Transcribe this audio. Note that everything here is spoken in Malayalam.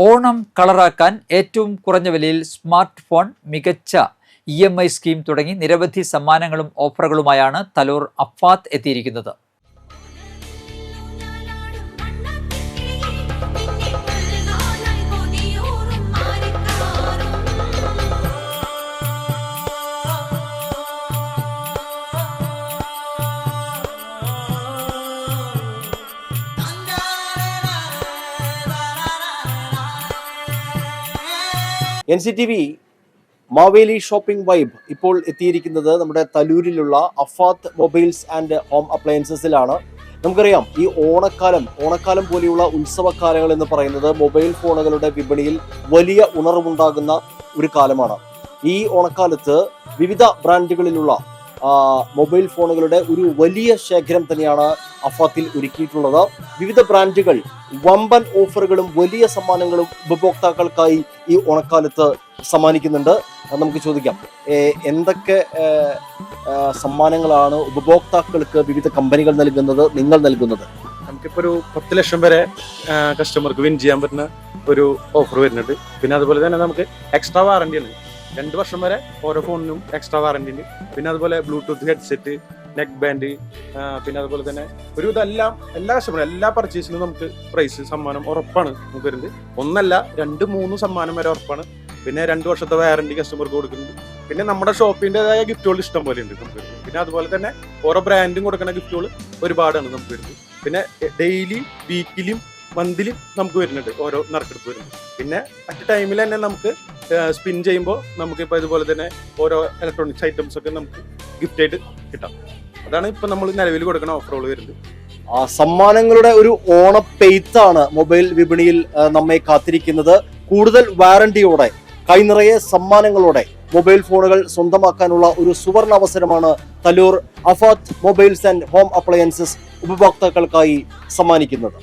ഓണം കളറാക്കാൻ ഏറ്റവും കുറഞ്ഞ വിലയിൽ സ്മാർട്ട് ഫോൺ മികച്ച ഇ സ്കീം തുടങ്ങി നിരവധി സമ്മാനങ്ങളും ഓഫറുകളുമായാണ് തലൂർ അഫാത്ത് എത്തിയിരിക്കുന്നത്. N C T V Maveli shopping vibe ഇപ്പോൾ എത്തിയിരിക്കുന്നത് നമ്മുടെ തലൂരിലുള്ള അഫാത്ത് മൊബൈൽസ് ആൻഡ് ഹോം അപ്ലയൻസസിലാണ്. നമുക്കറിയാം ഈ ഓണക്കാലം ഓണക്കാലം പോലെയുള്ള ഉത്സവകാലങ്ങൾ എന്ന് പറയുന്നത് മൊബൈൽ ഫോണുകളുടെ വിപണിയിൽ വലിയ ഉണർവുണ്ടാകുന്ന ഒരു കാലമാണ്. ഈ ഓണക്കാലത്ത് വിവിധ ബ്രാൻഡുകളിലുള്ള മൊബൈൽ ഫോണുകളുടെ ഒരു വലിയ ശേഖരം തന്നെയാണ് അഫാത്തിൽ ഒരുക്കിയിട്ടുള്ളത്. വിവിധ ബ്രാൻഡുകൾ വമ്പൻ ഓഫറുകളും വലിയ സമ്മാനങ്ങളും ഉപഭോക്താക്കൾക്കായി ഈ ഓണക്കാലത്ത് സമ്മാനിക്കുന്നുണ്ട്. നമുക്ക് ചോദിക്കാം. എന്തൊക്കെ സമ്മാനങ്ങളാണ് ഉപഭോക്താക്കൾക്ക് വിവിധ കമ്പനികൾ നൽകുന്നത് നിങ്ങൾ നൽകുന്നത്? നമുക്കിപ്പോൾ ഒരു പത്ത് ലക്ഷം വരെ കസ്റ്റമർക്ക് വിൻ ചെയ്യാൻ പറ്റുന്ന ഒരു ഓഫർ വരുന്നുണ്ട്. പിന്നെ അതുപോലെ തന്നെ നമുക്ക് എക്സ്ട്രാ വാറണ്ടി ഉണ്ട് രണ്ട് വർഷം വരെ ഓരോ ഫോണിനും എക്സ്ട്രാ വാറണ്ടി ഉണ്ട്. പിന്നെ അതുപോലെ ബ്ലൂടൂത്ത് ഹെഡ്സെറ്റ് നെക്ക് ബാൻഡ് പിന്നെ അതുപോലെ തന്നെ ഒരു ഇതെല്ലാം എല്ലാ കസ്റ്റമറും എല്ലാ പർച്ചേസിനും നമുക്ക് പ്രൈസ് സമ്മാനം ഉറപ്പാണ് നമുക്ക് വരുന്നത്. ഒന്നല്ല രണ്ട് മൂന്ന് സമ്മാനം വരെ ഉറപ്പാണ്. പിന്നെ രണ്ട് വർഷത്തെ വാറണ്ടി കസ്റ്റമർക്ക് കൊടുക്കുന്നുണ്ട്. പിന്നെ നമ്മുടെ ഷോപ്പിന്റെതായ ഗിഫ്റ്റുകൾ ഇഷ്ടം പോലെ ഉണ്ട് നമുക്ക് പിന്നെ അതുപോലെ തന്നെ ഓരോ ബ്രാൻഡും കൊടുക്കുന്ന ഗിഫ്റ്റുകൾ ഒരുപാടാണ് നമുക്ക് വരുന്നത്. പിന്നെ ഡെയിലി വീക്കിലും മന്ത്ലിയും നമുക്ക് വരുന്നുണ്ട് ഓരോ നറുക്കെടുപ്പ് വരുന്നുണ്ട്. പിന്നെ അറ്റ് ടൈമിൽ തന്നെ നമുക്ക് സ്പിൻ ചെയ്യുമ്പോൾ നമുക്ക് ഇപ്പോൾ ഇതുപോലെ തന്നെ ഓരോ ഇലക്ട്രോണിക്സ് ഐറ്റംസ് ഒക്കെ നമുക്ക് ഗിഫ്റ്റ് ആയിട്ട് കിട്ടാം. അതാണ് ഇപ്പൊ നമ്മൾ നിലവിൽ കൊടുക്കുന്ന ഓഫറുകൾ വരുന്നത്. ആ സമ്മാനങ്ങളുടെ ഒരു ഓണപ്പെയ്ത്താണ് മൊബൈൽ വിപണിയിൽ നമ്മെ കാത്തിരിക്കുന്നത്. കൂടുതൽ വാറണ്ടിയോടെ കൈനിറയെ സമ്മാനങ്ങളോടെ മൊബൈൽ ഫോണുകൾ സ്വന്തമാക്കാനുള്ള ഒരു സുവർണ അവസരമാണ് Thaloor Afath mobiles and home appliances ഉപഭോക്താക്കൾക്കായി സമ്മാനിക്കുന്നത്.